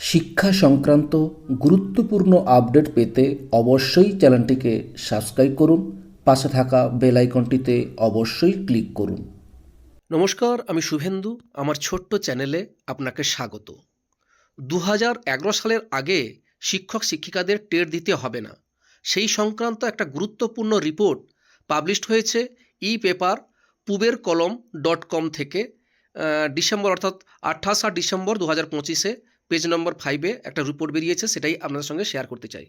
শিক্ষা সংক্রান্ত গুরুত্বপূর্ণ আপডেট পেতে অবশ্যই চ্যানেলটিকে সাবস্ক্রাইব করুন, পাশে থাকা বেল আইকনটিতে অবশ্যই ক্লিক করুন। নমস্কার, আমি শুভেন্দু, আমার ছোট্ট চ্যানেলে আপনাকে স্বাগত। দু হাজার এগারো সালের আগে শিক্ষক শিক্ষিকাদের টের দিতে হবে না। সেই সংক্রান্ত একটা গুরুত্বপূর্ণ রিপোর্ট পাবলিশড হয়েছে ই পেপার পুবের কলম ডট কম থেকে ডিসেম্বর অর্থাৎ আঠাশা ডিসেম্বর দু হাজার পঁচিশে পেজ নম্বর ফাইভে একটা রিপোর্ট বেরিয়েছে, সেটাই আপনাদের সঙ্গে শেয়ার করতে চাই।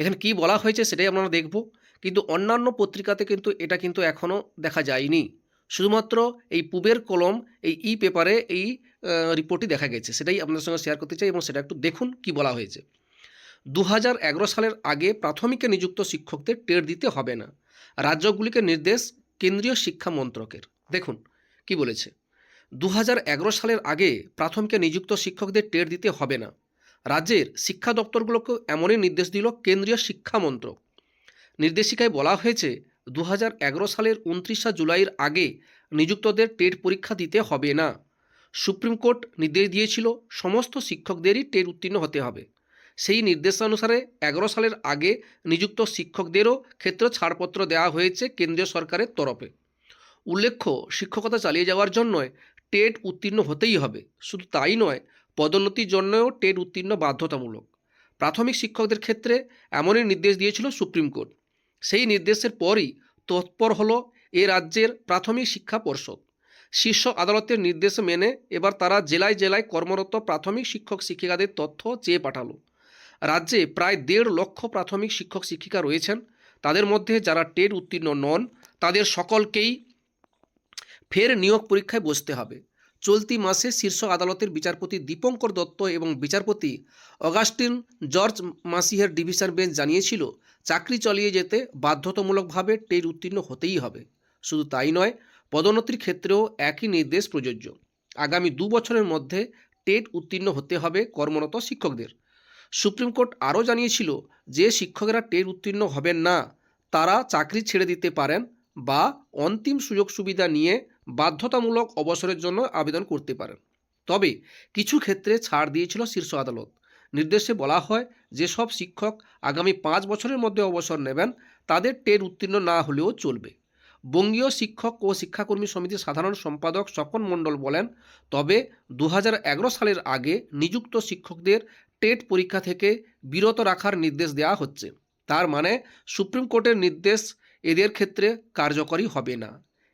এখানে কি বলা হয়েছে সেটাই আপনারা দেখব, কিন্তু অন্যান্য পত্রিকাতে কিন্তু এটা কিন্তু এখনও দেখা যায়নি। শুধুমাত্র এই পুবের কলম, এই ই পেপারে এই রিপোর্টটি দেখা গেছে, সেটাই আপনাদের সঙ্গে শেয়ার করতে চাই এবং সেটা একটু দেখুন কি বলা হয়েছে। দু হাজার এগারো সালের আগে প্রাথমিকে নিযুক্ত শিক্ষকদের টের দিতে হবে না। রাজ্যগুলিকে নির্দেশ কেন্দ্রীয় শিক্ষা মন্ত্রকের। দেখুন কি বলেছে। দু হাজার এগারো সালের আগে প্রাথমিকে নিযুক্ত শিক্ষকদের টের দিতে হবে না। রাজ্যের শিক্ষা দপ্তরগুলোকে এমনই নির্দেশ দিল কেন্দ্রীয় শিক্ষা মন্ত্রক। নির্দেশিকায় বলা হয়েছে দু হাজার এগারো সালের উনত্রিশা জুলাইয়ের আগে নিযুক্তদের টেট পরীক্ষা দিতে হবে না। সুপ্রিম কোর্ট নির্দেশ দিয়েছিল, সমস্ত শিক্ষকদেরই টেট উত্তীর্ণ হতে হবে। সেই নির্দেশানুসারে এগারো সালের আগে নিযুক্ত শিক্ষকদেরও ক্ষেত্র ছাড়পত্র দেওয়া হয়েছে কেন্দ্রীয় সরকারের তরফে। উল্লেখ্য, শিক্ষকতা চালিয়ে যাওয়ার জন্য টেট উত্তীর্ণ হতেই হবে। শুধু তাই নয়, পদোন্নতির জন্যও টেট উত্তীর্ণ বাধ্যতামূলক। প্রাথমিক শিক্ষকদের ক্ষেত্রে এমনই নির্দেশ দিয়েছিল সুপ্রিম কোর্ট। সেই নির্দেশের পরই তৎপর হলো এ রাজ্যের প্রাথমিক শিক্ষা পর্ষদ। শীর্ষ আদালতের নির্দেশ মেনে এবার তারা জেলায় জেলায় কর্মরত প্রাথমিক শিক্ষক শিক্ষিকাদের তথ্য চেয়ে পাঠালো। রাজ্যে প্রায় দেড় লক্ষ প্রাথমিক শিক্ষক শিক্ষিকা রয়েছেন। তাদের মধ্যে যারা টেট উত্তীর্ণ নন, তাদের সকলকেই ফের নিয়োগ পরীক্ষায় বসতে হবে। চলতি মাসে শীর্ষ আদালতের বিচারপতি দীপঙ্কর দত্ত এবং বিচারপতি অগাস্টিন জর্জ মাসিহের ডিভিশন বেঞ্চ জানিয়েছিল, চাকরি চালিয়ে যেতে বাধ্যতামূলকভাবে টেট উত্তীর্ণ হতেই হবে। শুধু তাই নয়, পদোন্নতির ক্ষেত্রেও একই নির্দেশ প্রযোজ্য। আগামী দু বছরের মধ্যে টেট উত্তীর্ণ হতে হবে কর্মরত শিক্ষকদের। সুপ্রিম কোর্ট আরও জানিয়েছিল, যে শিক্ষকেরা টেট উত্তীর্ণ হবেন না, তারা চাকরি ছেড়ে দিতে পারেন বা অন্তিম সুযোগ সুবিধা নিয়ে বাধ্যতামূলক অবসরের জন্য আবেদন করতে পারেন। তবে কিছু ক্ষেত্রে ছাড় দিয়েছিল শীর্ষ আদালত। নির্দেশে বলা হয়, যেসব শিক্ষক আগামী পাঁচ বছরের মধ্যে অবসর নেবেন, তাদের টেট উত্তীর্ণ না হলেও চলবে। বঙ্গীয় শিক্ষক ও শিক্ষাকর্মী সমিতির সাধারণ সম্পাদক স্বপন মণ্ডল বলেন, তবে দু হাজার এগারো সালের আগে নিযুক্ত শিক্ষকদের টেট পরীক্ষা থেকে বিরত রাখার নির্দেশ দেওয়া হচ্ছে। তার মানে সুপ্রিম কোর্টের নির্দেশ এদের ক্ষেত্রে কার্যকরী হবে না।